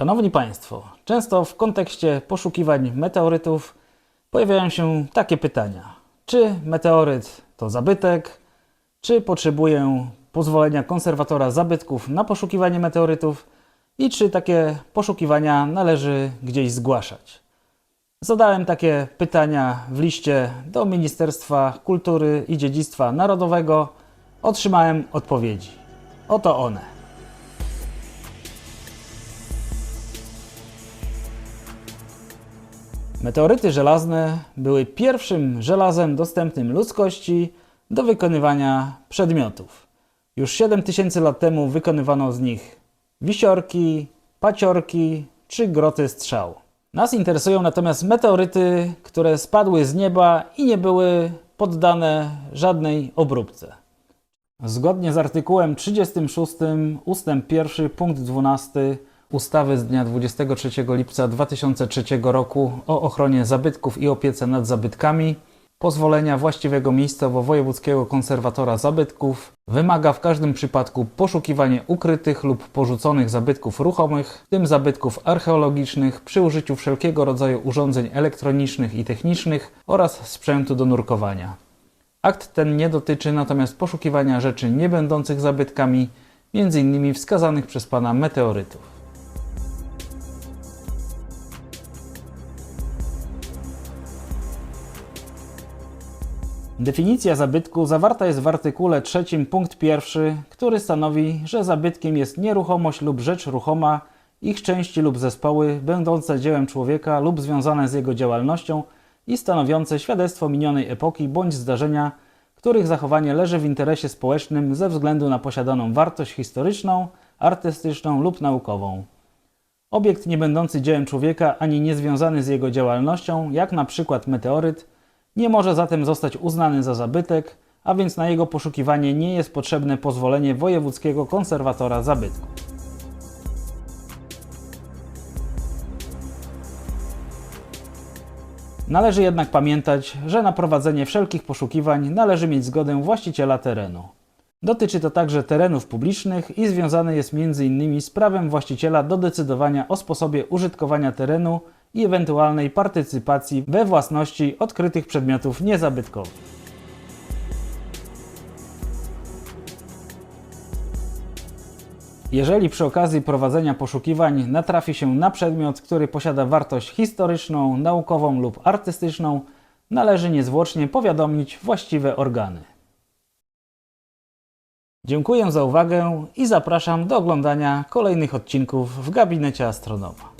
Szanowni Państwo, często w kontekście poszukiwań meteorytów pojawiają się takie pytania: czy meteoryt to zabytek, czy potrzebuję pozwolenia konserwatora zabytków na poszukiwanie meteorytów i czy takie poszukiwania należy gdzieś zgłaszać? Zadałem takie pytania w liście do Ministerstwa Kultury i Dziedzictwa Narodowego. Otrzymałem odpowiedzi. Oto one. Meteoryty żelazne były pierwszym żelazem dostępnym ludzkości do wykonywania przedmiotów. Już 7000 lat temu wykonywano z nich wisiorki, paciorki czy groty strzał. Nas interesują natomiast meteoryty, które spadły z nieba i nie były poddane żadnej obróbce. Zgodnie z artykułem 36 ustęp 1 punkt 12 ustawy z dnia 23 lipca 2003 roku o ochronie zabytków i opiece nad zabytkami, pozwolenia właściwego miejscowo-wojewódzkiego konserwatora zabytków wymaga w każdym przypadku poszukiwanie ukrytych lub porzuconych zabytków ruchomych, w tym zabytków archeologicznych przy użyciu wszelkiego rodzaju urządzeń elektronicznych i technicznych oraz sprzętu do nurkowania. Akt ten nie dotyczy natomiast poszukiwania rzeczy nie będących zabytkami, m.in. wskazanych przez pana meteorytów. Definicja zabytku zawarta jest w artykule 3 punkt 1, który stanowi, że zabytkiem jest nieruchomość lub rzecz ruchoma, ich części lub zespoły będące dziełem człowieka lub związane z jego działalnością i stanowiące świadectwo minionej epoki bądź zdarzenia, których zachowanie leży w interesie społecznym ze względu na posiadaną wartość historyczną, artystyczną lub naukową. Obiekt nie będący dziełem człowieka ani niezwiązany z jego działalnością, jak na przykład meteoryt, nie może zatem zostać uznany za zabytek, a więc na jego poszukiwanie nie jest potrzebne pozwolenie wojewódzkiego konserwatora zabytku. Należy jednak pamiętać, że na prowadzenie wszelkich poszukiwań należy mieć zgodę właściciela terenu. Dotyczy to także terenów publicznych i związane jest m.in. z prawem właściciela do decydowania o sposobie użytkowania terenu i ewentualnej partycypacji we własności odkrytych przedmiotów niezabytkowych. Jeżeli przy okazji prowadzenia poszukiwań natrafi się na przedmiot, który posiada wartość historyczną, naukową lub artystyczną, należy niezwłocznie powiadomić właściwe organy. Dziękuję za uwagę i zapraszam do oglądania kolejnych odcinków w gabinecie astronoma.